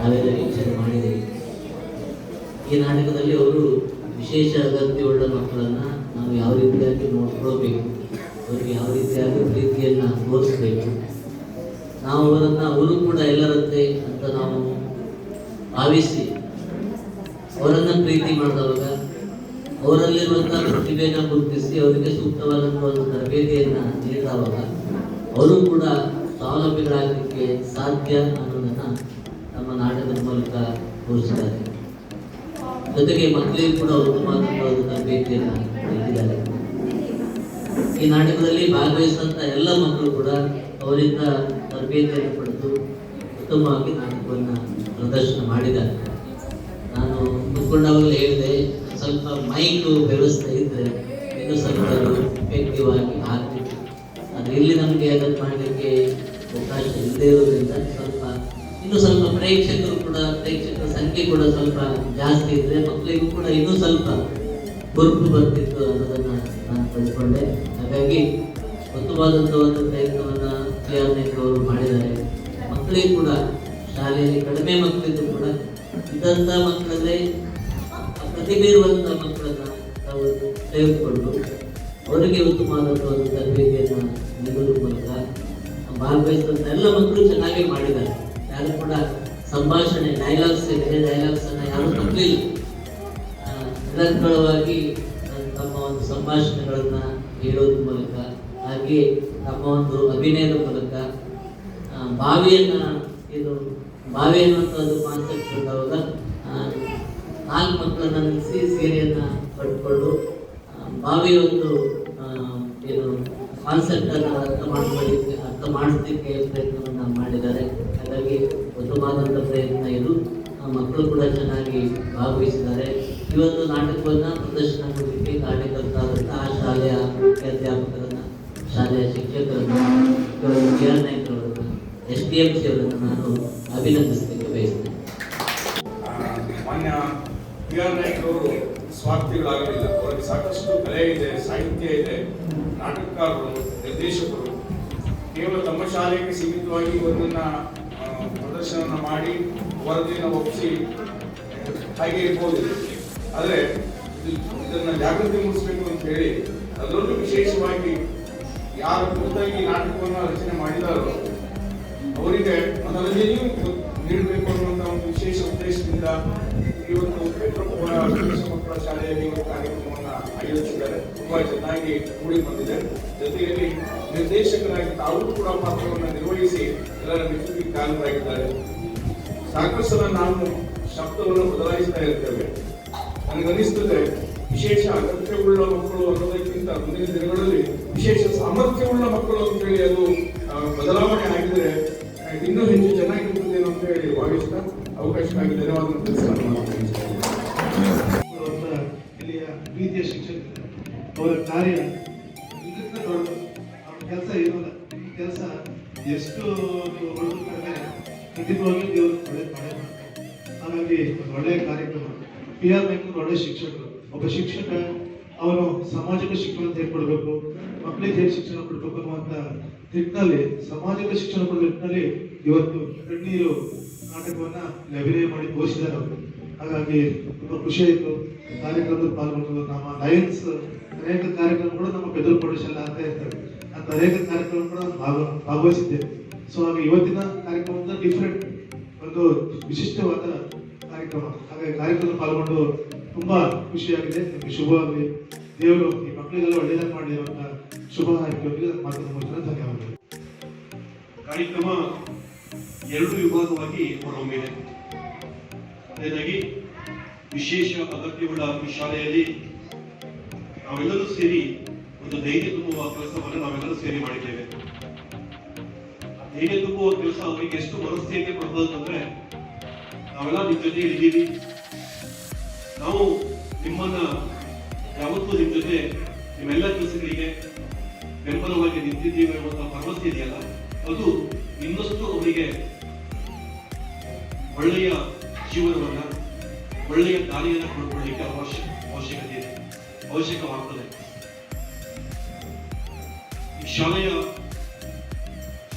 ನಾವೆಲ್ಲ ವೀಕ್ಷಣೆ ಮಾಡಿದೆ. ಈ ನಾಟಕದಲ್ಲಿ ಅವರು ವಿಶೇಷ ಅಗತ್ಯವುಳ್ಳ ಮಕ್ಕಳನ್ನ ನಾವು ಯಾವ ರೀತಿಯಾಗಿ ನೋಡ್ಕೊಳ್ಬೇಕು, ಅವರಿಗೆ ಯಾವ ರೀತಿಯಾಗಿ ಪ್ರೀತಿಯನ್ನು ತೋರಿಸ್ಬೇಕು, ನಾವು ಅವರನ್ನು, ಅವರು ಕೂಡ ಎಲ್ಲರಂತೆ ಅಂತ ನಾವು ಭಾವಿಸಿ ಅವರನ್ನು ಪ್ರೀತಿ ಮಾಡಿದವಾಗ ಅವರಲ್ಲಿರುವಂತಹ ಪ್ರತಿಭೆಯನ್ನು ಗುರುತಿಸಿ ಅವರಿಗೆ ಸೂಕ್ತವಾದಂತಹ ಒಂದು ತರಬೇತಿಯನ್ನು ನೀಡಿದವಾಗ ಅವರು ಕೂಡ ಸ್ವಾವಲಂಬಿಗಳಾಗಲಿಕ್ಕೆ ಸಾಧ್ಯ ಅನ್ನೋದನ್ನ ನಮ್ಮ ನಾಟಕದ ಮೂಲಕ ತೋರಿಸಿದ್ದಾರೆ. ಜೊತೆಗೆ ಮಕ್ಕಳಿಗೆ ಕೂಡ ಉತ್ತಮ ತರಬೇತಿಯನ್ನು ನೀಡಿದ್ದಾರೆ. ಈ ನಾಟಕದಲ್ಲಿ ಭಾಗವಹಿಸುವಂಥ ಎಲ್ಲ ಮಕ್ಕಳು ಕೂಡ ಅವರಿಂದ ತರಬೇತಿಯನ್ನು ಪಡೆದು ಉತ್ತಮವಾಗಿ ನಾಟಕವನ್ನು ಪ್ರದರ್ಶನ ಮಾಡಿದ್ದಾರೆ. ನಾನು ಕುತ್ಕೊಂಡಾಗಲೇ ಹೇಳಿದೆ, ಸ್ವಲ್ಪ ಮೈಕ್ ವ್ಯವಸ್ಥೆ ಇದ್ದರೆ ಇನ್ನೂ ಸ್ವಲ್ಪ ಎಫೆಕ್ಟಿವ್ ಆಗಿ ಆಗ್ತಿತ್ತು. ಆದರೆ ಇಲ್ಲಿ ನಮಗೆ ಅದನ್ನು ಮಾಡಲಿಕ್ಕೆ ಅವಕಾಶ ಇಲ್ಲದೇ ಇರೋದ್ರಿಂದ ಸ್ವಲ್ಪ ಇನ್ನೂ ಸ್ವಲ್ಪ ಪ್ರೇಕ್ಷಕರು ಕೂಡ, ಪ್ರೇಕ್ಷಕರ ಸಂಖ್ಯೆ ಕೂಡ ಸ್ವಲ್ಪ ಜಾಸ್ತಿ ಇದ್ರೆ ಮಕ್ಕಳಿಗೂ ಕೂಡ ಇನ್ನೂ ಸ್ವಲ್ಪ ಗುರುತು ಬರ್ತಿತ್ತು ಅನ್ನೋದನ್ನ ನಾನು ತಿಳ್ಕೊಂಡೆ. ಹಾಗಾಗಿ ಉತ್ತಮವಾದಂಥ ಒಂದು ಪ್ರಯತ್ನವನ್ನ ಅವರು ಮಾಡಿದ್ದಾರೆ. ಮಕ್ಕಳಿಗೆ ಕೂಡ, ಶಾಲೆಯಲ್ಲಿ ಕಡಿಮೆ ಮಕ್ಕಳಿಗೂ ಕೂಡ ಇದ್ದಂಥ ಮಕ್ಕಳಲ್ಲೇ ಪ್ರತಿಭೆ ಇರುವಂಥ ಮಕ್ಕಳನ್ನ ನಾವು ತೆಗೆದುಕೊಂಡು ಅವರಿಗೆ ಉತ್ತಮವಾದಂಥ ಒಂದು ತರಬೇತಿಯನ್ನು ನೀಡುವ ಮೂಲಕ ಭಾಗವಹಿಸಿದಂಥ ಎಲ್ಲ ಮಕ್ಕಳು ಚೆನ್ನಾಗಿ ಮಾಡಿದ್ದಾರೆ. ಯಾರು ಕೂಡ ಸಂಭಾಷಣೆ ಡೈಲಾಗ್ಸ್ ಇದೆ. ಡೈಲಾಗ್ಸ್ ಅನ್ನ ಯಾರು ತಪ್ಪಲಿಲ್ಲ ನಿರಂತರವಾಗಿ ತಮ್ಮ ಒಂದು ಸಂಭಾಷಣೆಗಳನ್ನ ಹೇಳೋದ್ರ ಮೂಲಕ, ಹಾಗೆ ತಮ್ಮ ಒಂದು ಅಭಿನಯದ ಮೂಲಕ ಬಾವಿಯನ್ನ, ಇದು ಬಾವಿ ಅನ್ನುವಂಥದ್ದು ಕಾನ್ಸೆಪ್ಟ್ ಬಂದಾಗ ನಾಲ್ಕು ಮಕ್ಕಳನ್ನ ನಿಲ್ಲಿಸಿ ಸೀರೆಯನ್ನ ಕಟ್ಕೊಂಡು ಬಾವಿಯ ಒಂದು ಏನು ಕಾನ್ಸೆಪ್ಟ್ ಅನ್ನ ಅರ್ಥ ಮಾಡ್ಕೊಳ್ಳಿಕ್ಕೆ, ಅರ್ಥ ಮಾಡಿಸ್ಲಿಕ್ಕೆ ಪ್ರಯತ್ನವನ್ನು ಮಾಡಿದ್ದಾರೆ. ಹಾಗಾಗಿ ಉತ್ತಮವಾದಂಥ ಪ್ರಯತ್ನ ಇದು. ಮಕ್ಕಳು ಕೂಡ ಚೆನ್ನಾಗಿ ಭಾಗವಹಿಸಿದ್ದಾರೆ. ಇವತ್ತು ನಾಟಕವನ್ನು ಪ್ರದರ್ಶನ ಮಾಡಲಿಕ್ಕೆ ಕಾರ್ಯಕರ್ತರಾದಂಥ ಆ ಶಾಲೆಯ ಅಧ್ಯಾಪಕರನ್ನ, ಶಾಲೆಯ ಶಿಕ್ಷಕರನ್ನು ನಾಯಕರನ್ನು ಎಸ್ ಡಿ ಎಂ ಸಿ ಅವರನ್ನು ನಾನು ಅಭಿನಂದಿಸಲಿಕ್ಕೆ ಬಯಸ್ತೇನೆ. ಸ್ವಾರ್ಥಿಗಳಾಗಲಿಲ್ಲ ಅವರಿಗೆ ಸಾಕಷ್ಟು ಕಲೆ ಇದೆ, ಸಾಹಿತ್ಯ ಇದೆ. ನಾಟಕಕಾರರು, ನಿರ್ದೇಶಕರು. ಕೇವಲ ತಮ್ಮ ಶಾಲೆಗೆ ಸೀಮಿತವಾಗಿ ಒಂದನ್ನು ಪ್ರದರ್ಶನ ಮಾಡಿ ವರದಿಯನ್ನು ಒಪ್ಪಿಸಿ ಹಾಗೆ ಇರ್ಬೋದು. ಆದರೆ ಇದನ್ನು ಜಾಗೃತಿ ಮೂಡಿಸಬೇಕು ಅಂತ ಹೇಳಿ ಅದರಲ್ಲೂ ವಿಶೇಷವಾಗಿ ಯಾರು ಖುದ್ದಾಗಿ ನಾಟಕವನ್ನು ರಚನೆ ಮಾಡಿದಾರೋ ಅವರಿಗೆ ಮನರಂಜನೆಯೂ ನೀಡಬೇಕು ಅನ್ನುವಂಥ ಒಂದು ವಿಶೇಷ ಉದ್ದೇಶದಿಂದ ಇವತ್ತು ಮಕ್ಕಳ ಶಾಲೆಯಲ್ಲಿ ಕಾರ್ಯಕ್ರಮ ಆಯೋಜಿಸಿದ್ದಾರೆ ತುಂಬಾ ಚೆನ್ನಾಗಿ ಮೂಡಿ ಬಂದಿದೆ. ಜೊತೆಯಲ್ಲಿ ನಿರ್ದೇಶಕರಾಗಿ ತಾವು ಕೂಡ ಪಾತ್ರವನ್ನು ನಿರ್ವಹಿಸಿ ಎಲ್ಲರ ಮೆಚ್ಚುಗೆ ಕಾರಣರಾಗಿದ್ದಾರೆ. ಸಾಕಷ್ಟು ಸಲ ನಾವು ಶಬ್ದವನ್ನು ಬದಲಾಯಿಸ್ತಾ ಇರ್ತೇವೆ. ನನಗನಿಸ್ತದೆ ವಿಶೇಷ ಅಗತ್ಯವುಳ್ಳ ಮಕ್ಕಳು ಅನ್ನೋದಕ್ಕಿಂತ ಮುಂದಿನ ದಿನಗಳಲ್ಲಿ ವಿಶೇಷ ಸಾಮರ್ಥ್ಯವುಳ್ಳ ಮಕ್ಕಳು ಅಂತ ಹೇಳಿ ಅದು ಬದಲಾವಣೆ ಆಗಿದ್ರೆ ಇನ್ನೂ ಹೆಚ್ಚು ಚೆನ್ನಾಗಿರ್ತದೆ ಅಂತ ಹೇಳಿ ಭಾವಿಸ್ತಾ ಅವಕಾಶಕ್ಕಾಗಿ ಧನ್ಯವಾದ ಎಷ್ಟು ನೀವು ಹೊಡೆದು ಖಂಡಿತವಾಗಿ ದೇವರು ಒಳ್ಳೆ ಮಾಡ್ತಾರೆ ಹಾಗಾಗಿ ಒಂದು ಒಳ್ಳೆಯ ಕಾರ್ಯಕ್ರಮ ಪಿ ಆರ್ ನಾಯ್ಕ ಒಳ್ಳೆಯ ಶಿಕ್ಷಕರು ಒಬ್ಬ ಶಿಕ್ಷಕ ಅವನು ಸಾಮಾಜಿಕ ಶಿಕ್ಷಣ ಕೊಡಬೇಕು ಮಕ್ಕಳಿಗೆ ಹೇಗೆ ಶಿಕ್ಷಣ ಕೊಡಬೇಕು ಅನ್ನುವಂಥ ನಿಟ್ಟಿನಲ್ಲಿ ಸಾಮಾಜಿಕ ಶಿಕ್ಷಣ ಕೊಡೋ ನಿಟ್ಟಿನಲ್ಲಿ ಇವತ್ತು ಕಣ್ಣೀರು ನಾಟಕವನ್ನ ಅಭಿನಯ ಮಾಡಿ ತೋರಿಸಿದ್ದಾರೆ ಅವರು ಹಾಗಾಗಿ ತುಂಬ ಖುಷಿ ಆಯಿತು ಕಾರ್ಯಕ್ರಮದಲ್ಲಿ ಪಾಲ್ಗೊಂಡು ನಮ್ಮ ಲಯನ್ಸ್ ಅನೇಕ ಕಾರ್ಯಕ್ರಮಗಳು ನಮ್ಮ ಬೆದರು ಪ್ರದೇಶ ಅಂತ ಇರ್ತವೆ ಅಂತ ಅನೇಕ ಕಾರ್ಯಕ್ರಮ ಕೂಡ ನಾನು ಭಾಗ ಭಾಗವಹಿಸಿದ್ದೇನೆ ಸೊ ಹಾಗೆ ಇವತ್ತಿನ ಕಾರ್ಯಕ್ರಮದ ಡಿಫ್ರೆಂಟ್ ಒಂದು ವಿಶಿಷ್ಟವಾದ ಕಾರ್ಯಕ್ರಮ. ಹಾಗಾಗಿ ಕಾರ್ಯಕ್ರಮ ಪಾಲ್ಗೊಂಡು ತುಂಬಾ ಖುಷಿಯಾಗಿದೆ. ನಿಮಗೆ ಶುಭವಾಗಲಿ ದೇವರು ಈ ಮಕ್ಕಳಿಗೆಲ್ಲ ಒಳ್ಳೆಯದಾಗಿ ಮಾಡಲಿ ಅಂತ ಶುಭ ಹಾಕಿ ಮುಗಿಸ್ತೇನೆ ಧನ್ಯವಾದಗಳು. ಕಾರ್ಯಕ್ರಮ ಎರಡು ವಿಭಾಗವಾಗಿ ಹೊರಹೊಮ್ಮಿದೆ. ಅದೇನಾಗಿ ವಿಶೇಷ ಅಗತ್ಯವುಳ್ಳ ಈ ಶಾಲೆಯಲ್ಲಿ ನಾವೆಲ್ಲರೂ ಸೇರಿ ಒಂದು ಧೈರ್ಯ ತುಂಬುವ ಕೆಲಸವನ್ನು ನಾವೆಲ್ಲರೂ ಸೇರಿ ಮಾಡಿದ್ದೇವೆ. ಧೈರ್ಯ ತುಂಬುವ ದಿವಸ ಅವರಿಗೆ ಎಷ್ಟು ಮನಸ್ಥಿತಿ ಅಂತಂದ್ರೆ ನಾವೆಲ್ಲ ನಿಮ್ ಜೊತೆ ಇದ್ದೀವಿ. ನಾವು ನಿಮ್ಮನ್ನ ಯಾವತ್ತೂ ನಿಮ್ ಜೊತೆ ನಿಮ್ಮೆಲ್ಲ ಕೆಲಸಗಳಿಗೆ ಬೆಂಬಲವಾಗಿ ನಿಂತಿದ್ದೀವಿ ಅನ್ನುವಂಥ ಭರವಸೆ ಇದೆಯಲ್ಲ, ಅದು ಇನ್ನಷ್ಟು ಅವರಿಗೆ ಒಳ್ಳೆಯ ಜೀವನವನ್ನ, ಒಳ್ಳೆಯ ದಾರಿಯನ್ನು ಕೊಡ್ಕೊಳ್ಳಿಕ್ಕೆ ಅವಶ್ಯ, ಅವಶ್ಯಕತೆ ಇದೆ, ಅವಶ್ಯಕವಾಗ್ತದೆ. ಶಾಲೆಯ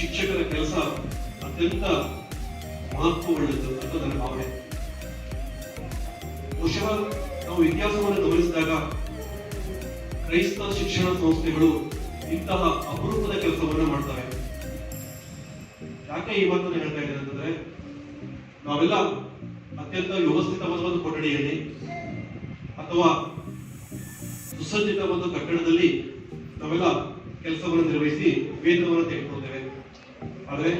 ಶಿಕ್ಷಕರ ಕೆಲಸ ಅತ್ಯಂತ ಮಹತ್ವವುಳ್ಳದ್ದು ಅಂತ ನನ್ನ ಭಾವನೆ. ಬಹುಶಃ ನಾವು ಇತಿಹಾಸವನ್ನು ಗಮನಿಸಿದಾಗ ಕ್ರೈಸ್ತ ಶಿಕ್ಷಣ ಸಂಸ್ಥೆಗಳು ಇಂತಹ ಅಪರೂಪದ ಕೆಲಸವನ್ನು ಮಾಡ್ತವೆ. ಯಾಕೆ ಈ ಮಾತನ್ನು ಹೇಳ್ತಾ ಇದ್ದೇನೆ ಅಂತಂದ್ರೆ, ನಾವೆಲ್ಲ ಅತ್ಯಂತ ವ್ಯವಸ್ಥಿತವಾದ ಒಂದು ಕೊಠಡಿಯಲ್ಲಿ ಅಥವಾ ಸುಸಜ್ಜಿತ ಒಂದು ಕಟ್ಟಡದಲ್ಲಿ ನಾವೆಲ್ಲ ಕೆಲಸವನ್ನು ನಿರ್ವಹಿಸಿ ವೇತನವನ್ನು ತೆಗೆದುಕೊಳ್ತೇವೆ ಆದರೆ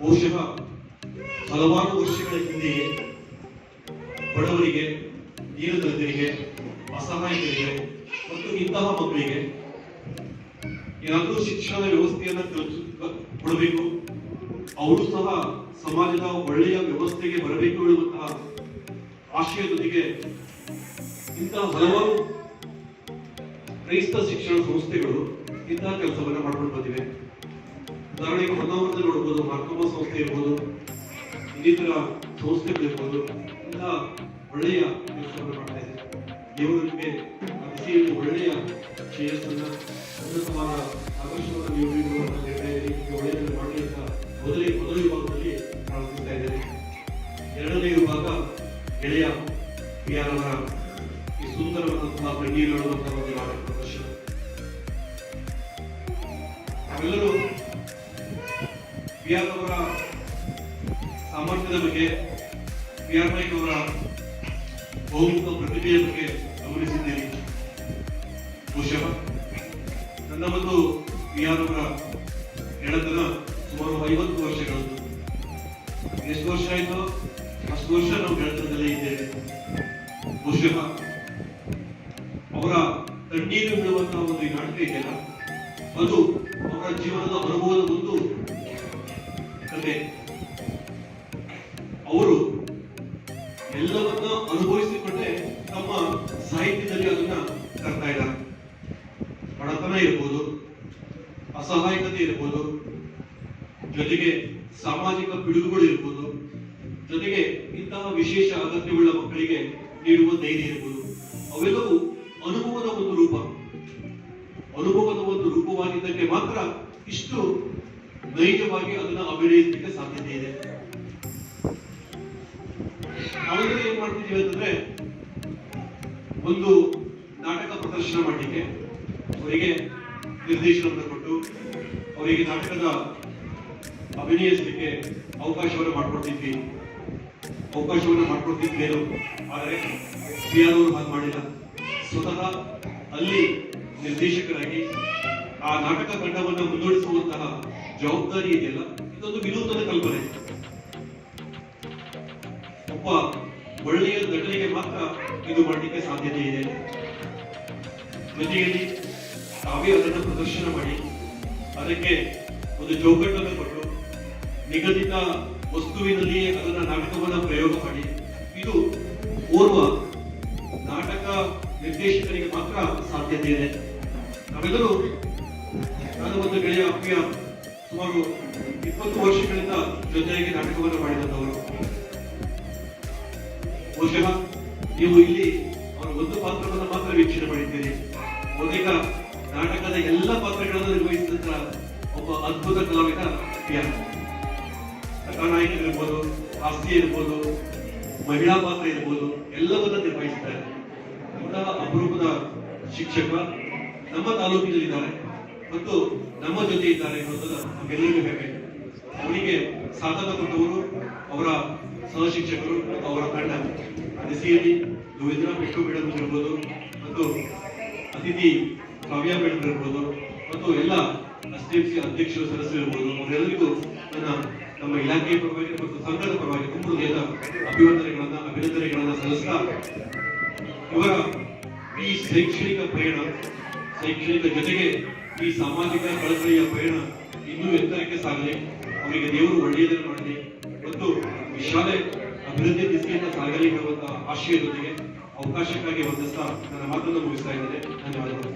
ಬಹುಶಃ ಹಲವಾರು ವರ್ಷಗಳ ಹಿಂದೆಯೇ ಬಡವರಿಗೆ ದೀನದಲಿತರಿಗೆ ಅಸಹಾಯಕರಿಗೆ ಮತ್ತು ಇಂತಹ ಮಕ್ಕಳಿಗೆ ಏನಾದರೂ ಶಿಕ್ಷಣ ವ್ಯವಸ್ಥೆಯನ್ನು ಕೊಡಬೇಕು, ಅವರು ಸಹ ಸಮಾಜದ ಒಳ್ಳೆಯ ವ್ಯವಸ್ಥೆಗೆ ಬರಬೇಕು ಎನ್ನುವಂತಹ ಆಶಯದೊಂದಿಗೆ ಇಂತಹ ಹಲವಾರು ಕ್ರೈಸ್ತ ಶಿಕ್ಷಣ ಸಂಸ್ಥೆಗಳು ಇಂತಹ ಕೆಲಸವನ್ನು ಮಾಡಿಕೊಂಡು ಬಂದಿವೆ. ಉದಾಹರಣೆಗೆ ಹೊನ್ನಾವರದಲ್ಲಿ ನೋಡ್ಬೋದು ಮಾರ್ಕಮ್ಮ ಸಂಸ್ಥೆ ಇರ್ಬೋದು, ಇನ್ನಿತರ ಸಂಸ್ಥೆಗಳಿರ್ಬೋದು ಎಲ್ಲ ಒಳ್ಳೆಯ ಕೆಲಸವನ್ನು ಮಾಡ್ತಾ ಇದೆ ದೇವರು ನಿಮಗೆ ಆ ದಿಸೆಯಲ್ಲಿ ಒಳ್ಳೆಯ ಶ್ರೇಯಸ್ಸನ್ನ, ಉನ್ನತವಾದ ಆದರ್ಶವನ್ನು ನೀವು ನೀಡುವಂತ ನಿರ್ಣಯ ನಿಮಗೆ ಒಳ್ಳೆಯದನ್ನು ಮಾಡಲಿ ಅಂತ ಮೊದಲೇ, ಮೊದಲ ವಿಭಾಗದಲ್ಲಿ ಪ್ರಾರಂಭಿಸ್ತಾ ಇದ್ದೇನೆ ಎರಡನೇ ವಿಭಾಗ ಗೆಳೆಯ ಪಿ ಆರ್ ಅವರ ಈ ಸುಂದರವಾದಂತಹ ಕಣ್ಣೀರು ಒಂದು ಪ್ರದರ್ಶನ. ನಾವೆಲ್ಲರೂ ಬಿ ಆರ್ ಅವರ ಸಾಮರ್ಥ್ಯದ ಬಗ್ಗೆ ಬಿ ಆರ್ ನಾಯ್ಕ ಅವರ ಬಹುಮುಖ ಪ್ರತಿಭೆಯ ಬಗ್ಗೆ ಗಮನಿಸಿದ್ದೇನೆ. ಬಹುಶಃ ನನ್ನ ಮತ್ತು ಬಿ ಆರ್ ಅವರ ಗೆಳೆತನ ಸುಮಾರು ಐವತ್ತು ವರ್ಷಗಳದ್ದು ಎಷ್ಟು ವರ್ಷ ಆಯಿತು? ಅಷ್ಟು ವರ್ಷ ನಾವು ಗೆಳೆತನದಲ್ಲೇ ಇದ್ದೇವೆ. ಬಹುಶಃ ಅವರ ಕಣ್ಣೀರು ಬಿಡುವಂತಹ ಒಂದು ನಾಟಕ ಇದೆಯಲ್ಲ, ಅದು ಅವರ ಜೀವನದ ಅನುಭವದ ಒಂದು ಅವರು ಎಲ್ಲವನ್ನ ಅನುಭವಿಸಿಕೊಂಡೇ ತಮ್ಮ ಸಾಹಿತ್ಯದಲ್ಲಿ ಅದನ್ನ ತರ್ತಾ ಇದ್ದಾರೆ. ಬಡತನ ಇರ್ಬೋದು, ಅಸಹಾಯಕತೆ ಇರ್ಬೋದು, ಜೊತೆಗೆ ಸಾಮಾಜಿಕ ಪಿಡುಗುಗಳು ಇರ್ಬೋದು, ಜೊತೆಗೆ ಇಂತಹ ವಿಶೇಷ ಅಗತ್ಯವುಳ್ಳ ಮಕ್ಕಳಿಗೆ ನೀಡುವ ಧೈರ್ಯ ಇರ್ಬೋದು. ಅವೆಲ್ಲವೂ ಅನುಭವದ ಒಂದು ರೂಪ. ಅನುಭವದ ಒಂದು ರೂಪವಾಗಿದ್ದಕ್ಕೆ ಮಾತ್ರ ಇಷ್ಟು ನೈಜವಾಗಿ ಅದನ್ನ ಅಭಿನಯಿಸಲಿಕ್ಕೆ ಸಾಧ್ಯತೆ ಇದೆ. ನಾವೆಲ್ಲರೂ ಏನ್ ಮಾಡ್ತಿದ್ದೀವಿ ಅಂತಂದ್ರೆ ಒಂದು ನಾಟಕ ಪ್ರದರ್ಶನ ಮಾಡಲಿಕ್ಕೆ ಅವರಿಗೆ ನಿರ್ದೇಶನವನ್ನು ಕೊಟ್ಟು ಅವರಿಗೆ ನಾಟಕದ ಅಭಿನಯಿಸಲಿಕ್ಕೆ ಅವಕಾಶವನ್ನು ಮಾಡಿಕೊಡ್ತಿದ್ವಿ. ಅವಕಾಶವನ್ನು ಮಾಡಿಕೊಡ್ತಿದ್ವೇನು ಆದರೆ ಸಿಯಾದವರು ಅವರು ಹಾಗೆ ಮಾಡಿಲ್ಲ. ಸ್ವತಃ ಅಲ್ಲಿ ನಿರ್ದೇಶಕರಾಗಿ ಆ ನಾಟಕ ತಂಡವನ್ನು ಮುಂದುವರಿಸುವಂತಹ ಜವಾಬ್ದಾರಿ ಇದೆಯಲ್ಲ? ಇದೊಂದು ವಿನೂತನ ಕಲ್ಪನೆ. ಒಬ್ಬ ಒಳ್ಳೆಯ ನಟನೆಗೆ ಮಾತ್ರ ಇದು ಮಾಡಲಿಕ್ಕೆ ಸಾಧ್ಯತೆ ಇದೆ. ಜೊತೆಯಲ್ಲಿ ತಾವೇ ಅದನ್ನು ಪ್ರದರ್ಶನ ಮಾಡಿ, ಅದಕ್ಕೆ ಒಂದು ಚೌಕಟ್ಟನ್ನು ಕೊಟ್ಟು, ನಿಗದಿತ ವಸ್ತುವಿನಲ್ಲಿಯೇ ಅದನ್ನ ನಾಟಕವನ್ನ ಪ್ರಯೋಗ ಮಾಡಿ, ಇದು ಓರ್ವ ನಾಟಕ ನಿರ್ದೇಶಕರಿಗೆ ಮಾತ್ರ ಸಾಧ್ಯತೆ ಇದೆ. ನಾವೆಲ್ಲರೂ ನಾನು ಒಂದು ಗೆಳೆಯ ಅಪ್ಪಿಯ ಸುಮಾರು ಇಪ್ಪತ್ತು ವರ್ಷಗಳಿಂದ ಜೊತೆಯಾಗಿ ನಾಟಕವನ್ನು ಮಾಡಿದಂತವರು ಬಹುಶಃ ನೀವು ಇಲ್ಲಿ ಅವರ ಒಂದು ಪಾತ್ರವನ್ನು ಮಾತ್ರ ವೀಕ್ಷಣೆ ಮಾಡಿದ್ದೀರಿ. ಬಹುತೇಕ ನಾಟಕದ ಎಲ್ಲ ಪಾತ್ರಗಳನ್ನು ನಿರ್ವಹಿಸಿದಂತಹ ಒಬ್ಬ ಅದ್ಭುತ ಕಲಾವಿದ ಅಪ್ಪಿಯ. ಕಥಾನಾಯಕ ಇರ್ಬೋದು ಆಸ್ತಿ ಇರ್ಬೋದು, ಮಹಿಳಾ ಪಾತ್ರ ಇರ್ಬೋದು, ಎಲ್ಲವನ್ನ ನಿರ್ವಹಿಸಿದ್ದಾರೆ. ಅಂತಹ ಅಪರೂಪದ ಶಿಕ್ಷಕ ನಮ್ಮ ತಾಲೂಕಿನಲ್ಲಿದ್ದಾರೆ. ಮತ್ತು ನಮ್ಮ ಜೊತೆ ಇದ್ದಾರೆ ಅನ್ನೋದನ್ನ ನಮ್ಗೆಲ್ಲರಿಗೂ ಅವರಿಗೆ ಸಾಧನ ಕೊಟ್ಟವರು ಅವರ ಸಹಶಿಕ್ಷಕರು ಮತ್ತು ಅವರ ತಂಡ. ದಿಸೆಯಲ್ಲಿ ಗೋವಿಂದ್ರ ಬಿಟ್ಟು ಮೇಡಮ್ ಇರ್ಬೋದು ಮತ್ತು ಅತಿಥಿ ಕಾವ್ಯ ಮೇಡಮ್ ಇರ್ಬೋದು ಮತ್ತು ಎಲ್ಲ ಎಸ್ಡಿಎಂಸಿ ಅಧ್ಯಕ್ಷರು ಸದಸ್ಯರು ಇರ್ಬೋದು ಅವರೆಲ್ಲರಿಗೂ ನನ್ನ ನಮ್ಮ ಇಲಾಖೆಯ ಪರವಾಗಿ ಮತ್ತು ಸಂಘದ ಪರವಾಗಿ ತುಂಬ ಹೃದಯದ ಅಭಿವಂದನೆಗಳನ್ನ ಅಭಿನಂದನೆಗಳನ್ನ ಸಲ್ಲಿಸ್ತಾ ಇವರ ಈ ಶೈಕ್ಷಣಿಕ ಪ್ರಯಾಣ, ಶೈಕ್ಷಣಿಕ ಜೊತೆಗೆ ಈ ಸಾಮಾಜಿಕ ಕಳಕಳಿಯ ಪಯಣ ಇನ್ನೂ ಎತ್ತರಕ್ಕೆ ಸಾಗಲಿ. ಅವರಿಗೆ ದೇವರು ಒಳ್ಳೆಯದನ್ನು ಮಾಡಲಿ. ಮತ್ತು ಈ ಶಾಲೆ ಅಭಿವೃದ್ಧಿ ದಿಸೆಯಿಂದ ಸಾಗಲಿ ಎನ್ನುವಂತಹ ಆಶಯದೊಂದಿಗೆ ಅವಕಾಶಕ್ಕಾಗಿ ವಂದಿಸ್ತಾ ನನ್ನ ಮಾತನ್ನು ಮುಗಿಸ್ತಾ ಇದ್ದೇನೆ. ಧನ್ಯವಾದಗಳು.